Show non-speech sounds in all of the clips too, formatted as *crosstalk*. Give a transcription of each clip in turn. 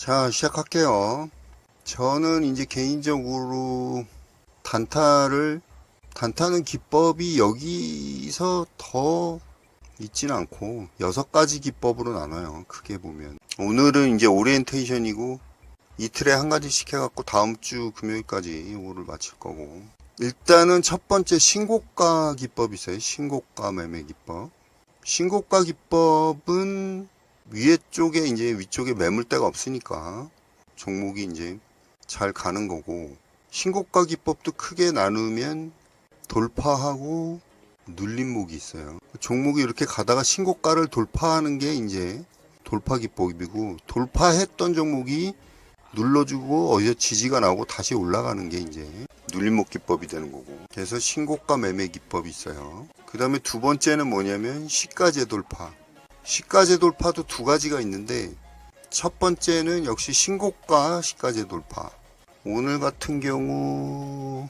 자, 시작할게요. 저는 이제 개인적으로 단타를, 단타는 기법이 여기서 더 있진 않고, 여섯 가지 기법으로 나눠요. 크게 보면. 오늘은 이제 오리엔테이션이고, 이틀에 한 가지씩 해갖고 다음 주 금요일까지 이거를 마칠 거고. 일단은 첫 번째 신고가 기법이 있어요. 신고가 매매 기법. 신고가 기법은 위에 쪽에 이제 위쪽에 매물대가 없으니까 종목이 이제 잘 가는 거고 신고가 기법도 크게 나누면 돌파하고 눌림목이 있어요. 종목이 이렇게 가다가 신고가를 돌파하는 게 이제 돌파 기법이고 돌파했던 종목이 눌러주고 어디서 지지가 나오고 다시 올라가는 게 이제 눌림목 기법이 되는 거고 그래서 신고가 매매 기법이 있어요. 그 다음에 두 번째는 뭐냐면 시가제 돌파. 시가제 돌파도 두 가지가 있는데 첫 번째는 역시 신고가 시가제 돌파. 오늘 같은 경우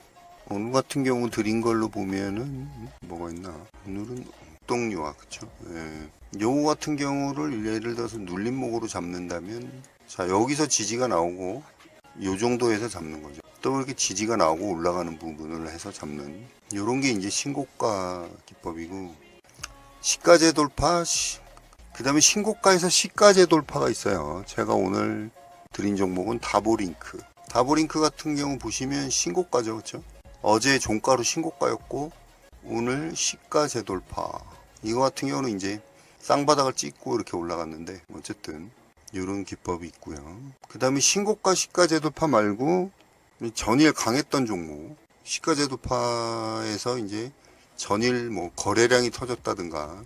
오늘 같은 경우 드린 걸로 보면은 뭐가 있나? 오늘은 동료와 그쵸? 예. 요거 같은 경우를 예를 들어서 눌림목으로 잡는다면 자 여기서 지지가 나오고 요 정도에서 잡는 거죠. 또 이렇게 지지가 나오고 올라가는 부분을 해서 잡는 요런 게 이제 신고가 기법이고 시가제 돌파 그 다음에 신고가에서 시가제 돌파가 있어요. 제가 오늘 드린 종목은 다보링크. 다보링크 같은 경우 보시면 신고가죠. 그렇죠? 어제 종가로 신고가였고 오늘 시가제 돌파. 이거 같은 경우는 이제 쌍바닥을 찍고 이렇게 올라갔는데 어쨌든 이런 기법이 있고요. 그 다음에 신고가 시가제 돌파 말고 전일 강했던 종목 시가제 돌파에서 이제 전일 뭐 거래량이 터졌다든가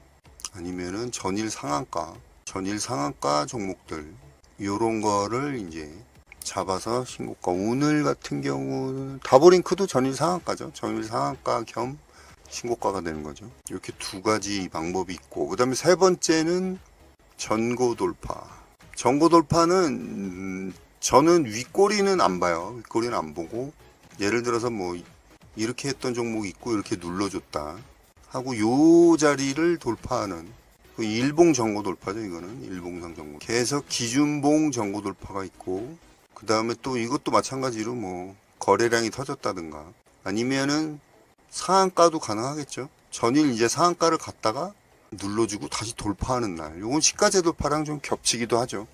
아니면은 전일 상한가, 전일 상한가 종목들 요런 거를 이제 잡아서 신고가 오늘 같은 경우는 다보링크도 전일 상한가죠. 전일 상한가 겸 신고가가 되는 거죠. 이렇게 두 가지 방법이 있고 그 다음에 세 번째는 전고 돌파. 전고 돌파는 음, 저는 윗꼬리는 안 봐요. 윗꼬리는 안 보고 예를 들어서 뭐 이렇게 했던 종목이 있고 이렇게 눌러줬다. 하고 요 자리를 돌파하는 그 일봉 정고 돌파죠 이거는. 일봉상 정고 계속 기준봉 정고 돌파가 있고 그 다음에 또 이것도 마찬가지로 뭐 거래량이 터졌다든가 아니면은 상한가도 가능하겠죠? 전일 이제 상한가를 갔다가 눌러주고 다시 돌파하는 날. 요건 시가제 돌파랑 좀 겹치기도 하죠.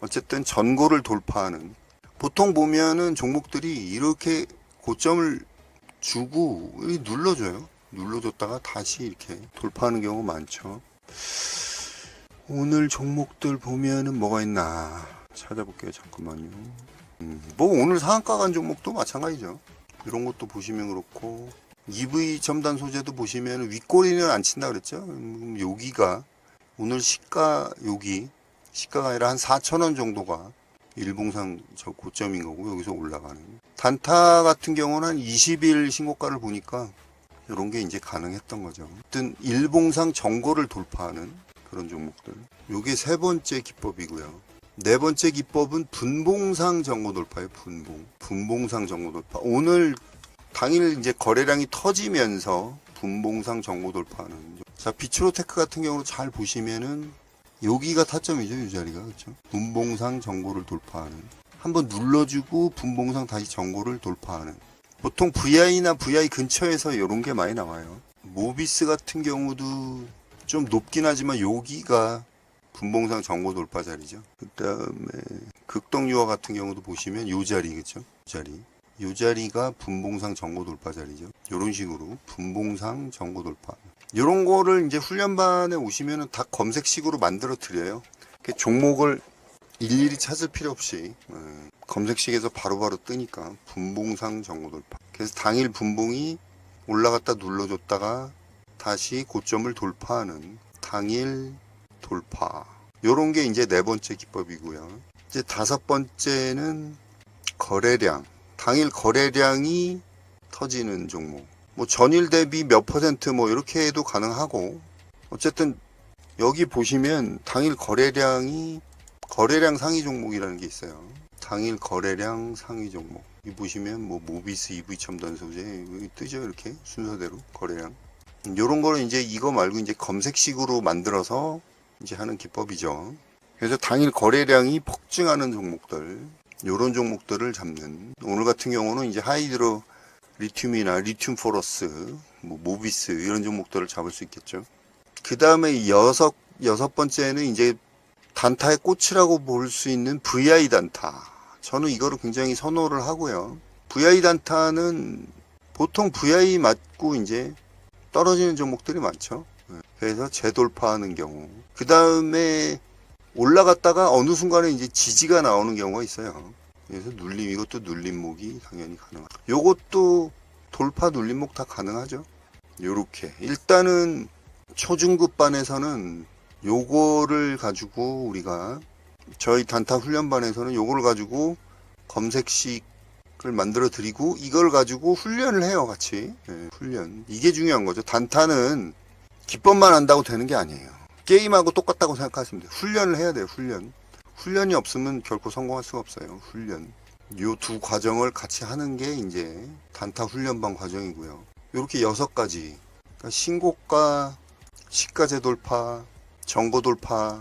어쨌든 전고를 돌파하는. 보통 보면은 종목들이 이렇게 고점을 주고 눌러줘요 눌러줬다가 다시 이렇게 돌파하는 경우가 많죠. 오늘 종목들 보면은 뭐가 있나 찾아볼게요. 잠깐만요. 음, 뭐 오늘 상한가 간 종목도 마찬가지죠. 이런 것도 보시면 그렇고 EV 첨단 소재도 보시면 윗꼬리는 안 친다 그랬죠. 음, 여기가 오늘 시가 여기 시가가 아니라 한 4천 원 정도가 일봉상 저 고점인 거고 여기서 올라가는 단타 같은 경우는 한 20일 신고가를 보니까 이런 게 이제 가능했던 거죠. 어떤 일봉상 정고를 돌파하는 그런 종목들. 요게 세 번째 기법이고요. 네 번째 기법은 분봉상 정고 돌파예요. 분봉. 분봉상 정고 돌파. 오늘 당일 이제 거래량이 터지면서 분봉상 정고 돌파하는. 자, 비츠로테크 같은 경우는 잘 보시면은 여기가 타점이죠. 이 자리가. 그렇죠? 분봉상 정고를 돌파하는. 한번 눌러주고 분봉상 다시 정고를 돌파하는. 보통 VI나 VI 근처에서 이런 게 많이 나와요. 모비스 같은 경우도 좀 높긴 하지만 여기가 분봉상 정고 돌파 자리죠. 그 다음에 극동유화 같은 경우도 보시면 요 자리, 그죠? 요 자리. 요 자리가 분봉상 정고 돌파 자리죠. 요런 식으로 분봉상 정고 돌파. 요런 거를 이제 훈련반에 오시면은 다 검색식으로 만들어 드려요. 종목을 일일이 찾을 필요 없이 예, 검색식에서 바로바로 뜨니까 분봉상 정고 돌파. 그래서 당일 분봉이 올라갔다 눌러줬다가 다시 고점을 돌파하는 당일 돌파. 요런 게 이제 네 번째 기법이고요. 이제 다섯 번째는 거래량. 당일 거래량이 터지는 종목. 뭐 전일 대비 몇 퍼센트 뭐 이렇게 해도 가능하고 어쨌든 여기 보시면 당일 거래량이 거래량 상위 종목이라는 게 있어요. 당일 거래량 상위 종목. 이 보시면 뭐 모비스 EV 첨단 소재 여기 뜨죠 이렇게 순서대로 거래량. 요런 거를 이제 이거 말고 이제 검색식으로 만들어서 이제 하는 기법이죠. 그래서 당일 거래량이 폭증하는 종목들, 요런 종목들을 잡는 오늘 같은 경우는 이제 하이드로 리튬이나 리튬 포러스, 뭐 모비스 이런 종목들을 잡을 수 있겠죠. 그 다음에 여섯 여섯 번째는 이제 단타의 꽃이라고 볼 수 있는 VI 단타. 저는 이거를 굉장히 선호를 하고요. VI 단타는 보통 VI 맞고 이제 떨어지는 종목들이 많죠. 네. 그래서 재돌파하는 경우. 그 다음에 올라갔다가 어느 순간에 이제 지지가 나오는 경우가 있어요. 그래서 눌림, 이것도 눌림목이 당연히 가능하죠. 요것도 돌파 눌림목 다 가능하죠. 요렇게. 일단은 초중급반에서는 요거를 가지고 우리가 저희 단타 훈련반에서는 요거를 가지고 검색식을 만들어 드리고 이걸 가지고 훈련을 해요 같이. 예, 훈련. 이게 중요한 거죠. 단타는 기법만 한다고 되는 게 아니에요. 게임하고 똑같다고 생각하시면 돼요. 훈련을 해야 돼요 훈련. 훈련이 없으면 결코 성공할 수가 없어요 훈련. 요 두 과정을 같이 하는 게 이제 단타 훈련반 과정이고요. 이렇게 여섯 가지. 그러니까 신고가 시가제 돌파 정고 돌파,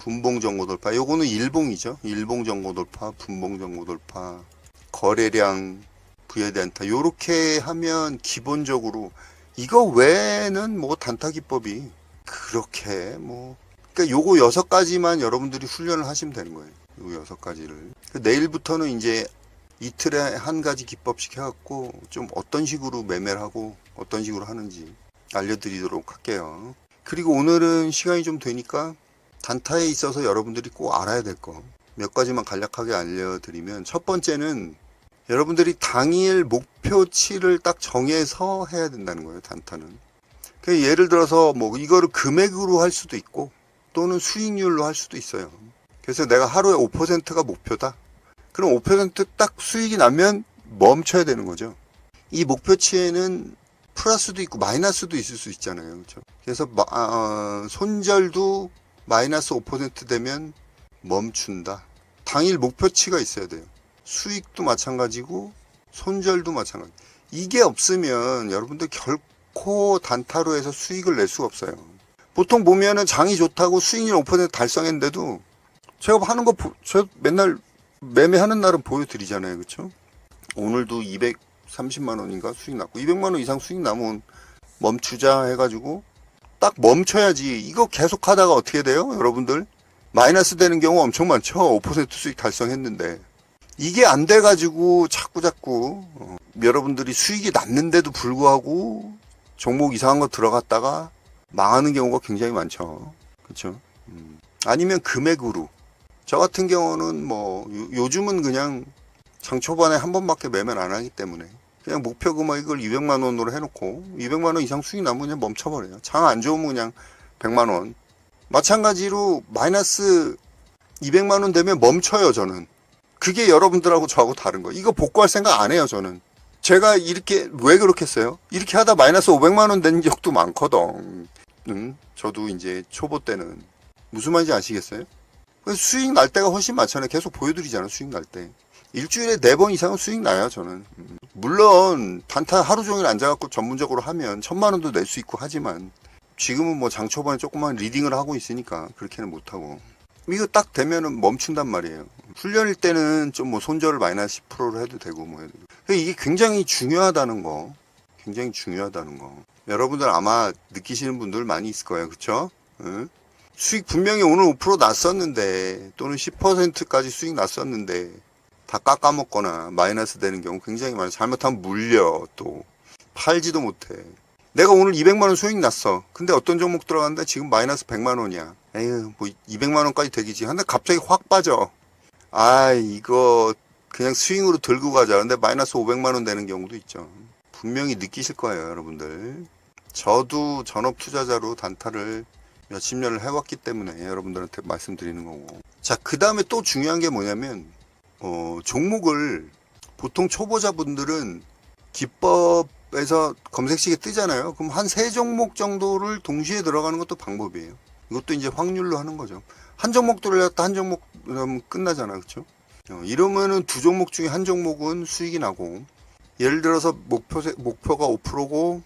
분봉 정고 돌파. 요거는 일봉이죠. 일봉 정고 돌파, 분봉 정고 돌파, 거래량, 부에 단타. 요렇게 하면 기본적으로 이거 외에는 뭐 단타 기법이 그렇게 뭐 그러니까 요거 여섯 가지만 여러분들이 훈련을 하시면 되는 거예요. 요 여섯 가지를. 그 내일부터는 이제 이틀에 한 가지 기법씩 해갖고 좀 어떤 식으로 매매를 하고 어떤 식으로 하는지 알려드리도록 할게요. 그리고 오늘은 시간이 좀 되니까 단타에 있어서 여러분들이 꼭 알아야 될 거. 몇 가지만 간략하게 알려드리면 첫 번째는 여러분들이 당일 목표치를 딱 정해서 해야 된다는 거예요 단타는. 그 예를 들어서 뭐 이거를 금액으로 할 수도 있고 또는 수익률로 할 수도 있어요. 그래서 내가 하루에 5%가 목표다. 그럼 5%딱 수익이 나면 멈춰야 되는 거죠. 이 목표치에는 플러스도 있고 마이너스도 있을 수 있잖아요. 그렇죠? 그래서 마- 아, 어, 손절도 마이너스 5% 되면 멈춘다. 당일 목표치가 있어야 돼요. 수익도 마찬가지고 손절도 마찬가지. 이게 없으면 여러분들 결코 단타로 해서 수익을 낼 수가 없어요. 보통 보면은 장이 좋다고 수익률 5% 달성했는데도 제가 하는 거, 보- 저 맨날 매매하는 날은 보여드리잖아요. 그렇죠? 오늘도 230만 원인가 수익 났고 200만 원 이상 수익 나면 멈추자 해가지고 딱 멈춰야지. 이거 계속 하다가 어떻게 돼요 여러분들? 마이너스 되는 경우 엄청 많죠? 5% 수익 달성했는데. 이게 안 돼가지고 자꾸 자꾸 어, 여러분들이 수익이 났는데도 불구하고 종목 이상한 거 들어갔다가 망하는 경우가 굉장히 많죠. 그렇죠 아니면 금액으로. 저 같은 경우는 뭐 요- 요즘은 그냥 장 초반에 한 번밖에 매매를 안 하기 때문에 그냥 목표 금액을 200만 원으로 해놓고 200만 원 이상 수익 나면 그냥 멈춰버려요. 장 안 좋으면 그냥 100만 원. 마찬가지로 마이너스 200만 원 되면 멈춰요 저는. 그게 여러분들하고 저하고 다른 거. 이거 복구할 생각 안 해요 저는. 제가 이렇게 왜 그렇게 했어요? 이렇게 하다 마이너스 500만 원 된 적도 많거든. 음, 저도 이제 초보 때는 무슨 말인지 아시겠어요? 수익 날 때가 훨씬 많잖아요. 계속 보여드리잖아요. 수익 날 때. 일주일에 네 번 이상은 수익 나요, 저는. 음. 물론, 단타 하루 종일 앉아갖고 전문적으로 하면 천만 원도 낼 수 있고 하지만, 지금은 뭐 장 초반에 조그만 리딩을 하고 있으니까 그렇게는 못하고. 이거 딱 되면은 멈춘단 말이에요. 훈련일 때는 좀 뭐 손절을 마이너스 10%로 해도 되고 뭐 해도. 이게 굉장히 중요하다는 거. 굉장히 중요하다는 거. 여러분들 아마 느끼시는 분들 많이 있을 거예요. 그쵸? 응? 수익 분명히 오늘 5% 났었는데, 또는 10%까지 수익 났었는데, 다 깎아먹거나 마이너스 되는 경우 굉장히 많아요. 잘못하면 물려 또 팔지도 못해. 내가 오늘 200만 원 수익 났어. 근데 어떤 종목 들어갔는데 지금 마이너스 100만 원이야. 에휴 뭐 200만 원까지 되겠지. 근데 갑자기 확 빠져. 아 이거 그냥 스윙으로 들고 가자. 근데 마이너스 500만 원 되는 경우도 있죠. 분명히 느끼실 거예요, 여러분들. 저도 전업 투자자로 단타를 몇십 년을 해왔기 때문에 여러분들한테 말씀드리는 거고. 자, 그 다음에 또 중요한 게 뭐냐면 어, 종목을 보통 초보자분들은 기법에서 검색식에 뜨잖아요. 그럼 한 세 종목 정도를 동시에 들어가는 것도 방법이에요. 이것도 이제 확률로 하는 거죠. 한 종목 들어갔다 한 종목 그러면 끝나잖아. 그렇죠? 어, 이러면은 두 종목 중에 한 종목은 수익이 나고 예를 들어서 목표 목표가 5%고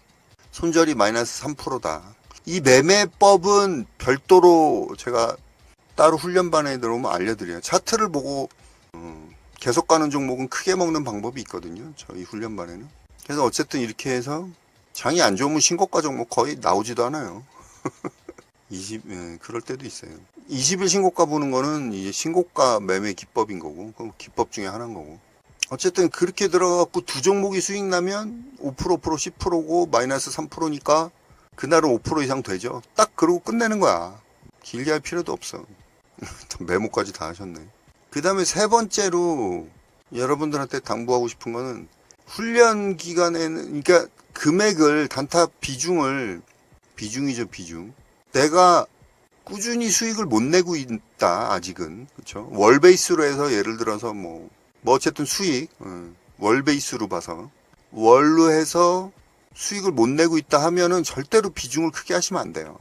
손절이 마이너스 3%다. 이 매매법은 별도로 제가 따로 훈련반에 들어오면 알려드려요. 차트를 보고 어, 계속 가는 종목은 크게 먹는 방법이 있거든요. 저희 훈련반에는. 그래서 어쨌든 이렇게 해서 장이 안 좋으면 신고가 종목 거의 나오지도 않아요. *laughs* 20, 예, 그럴 때도 있어요. 20일 신고가 보는 거는 이제 신고가 매매 기법인 거고, 그 기법 중에 하나인 거고. 어쨌든 그렇게 들어가갖고 두 종목이 수익 나면 5% 5% 10%고 마이너스 3%니까 그날은 5% 이상 되죠. 딱 그러고 끝내는 거야. 길게 할 필요도 없어. *laughs* 메모까지 다 하셨네. 그 다음에 세 번째로 여러분들한테 당부하고 싶은 거는 훈련 기간에는, 그러니까 금액을, 단타 비중을, 비중이죠, 비중. 내가 꾸준히 수익을 못 내고 있다, 아직은. 그쵸? 월 베이스로 해서 예를 들어서 뭐, 뭐 어쨌든 수익, 어, 월 베이스로 봐서. 월로 해서 수익을 못 내고 있다 하면은 절대로 비중을 크게 하시면 안 돼요.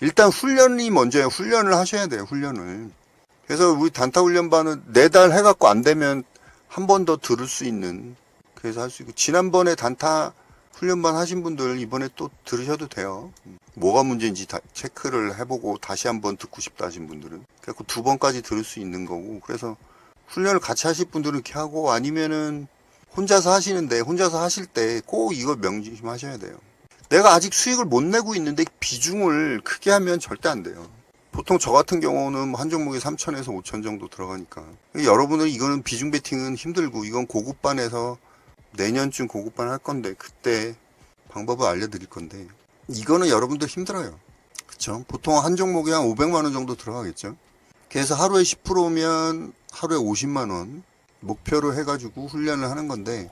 일단 훈련이 먼저예요. 훈련을 하셔야 돼요, 훈련을. 그래서 우리 단타 훈련반은 네달 해갖고 안 되면 한 번 더 들을 수 있는, 그래서 할 수 있고. 지난번에 단타 훈련반 하신 분들 이번에 또 들으셔도 돼요. 뭐가 문제인지 다 체크를 해보고 다시 한번 듣고 싶다 하신 분들은. 그래서 두 번까지 들을 수 있는 거고. 그래서 훈련을 같이 하실 분들은 이렇게 하고 아니면은 혼자서 하시는데 혼자서 하실 때 꼭 이거 명심하셔야 돼요. 내가 아직 수익을 못 내고 있는데 비중을 크게 하면 절대 안 돼요. 보통 저 같은 경우는 뭐한 종목에 3천에서 5천 정도 들어가니까. 여러분은 이거는 비중 베팅은 힘들고 이건 고급반에서 내년쯤 고급반 할 건데 그때 방법을 알려드릴 건데 이거는 여러분들 힘들어요. 그쵸? 보통 한 종목에 한 500만 원 정도 들어가겠죠. 그래서 하루에 10%면 하루에 50만 원 목표로 해가지고 훈련을 하는 건데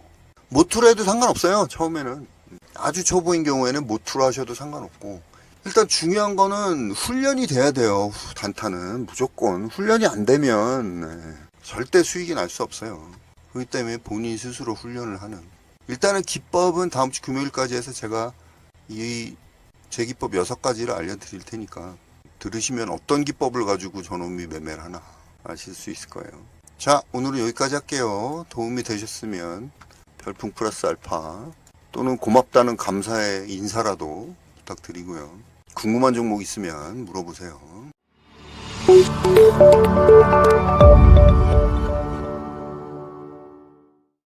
모투로 해도 상관없어요. 처음에는 아주 초보인 경우에는 모투로 하셔도 상관없고 일단 중요한 거는 훈련이 돼야 돼요. 후, 단타는 무조건 훈련이 안 되면 네, 절대 수익이 날 수 없어요. 그렇기 때문에 본인 스스로 훈련을 하는 일단은 기법은 다음 주 금요일까지 해서 제가 이 제 기법 여섯 가지를 알려드릴 테니까 들으시면 어떤 기법을 가지고 저놈이 매매를 하나 아실 수 있을 거예요. 자, 오늘은 여기까지 할게요. 도움이 되셨으면 별풍 플러스 알파 또는 고맙다는 감사의 인사라도 부탁드리고요. 궁금한 종목 있으면 물어보세요.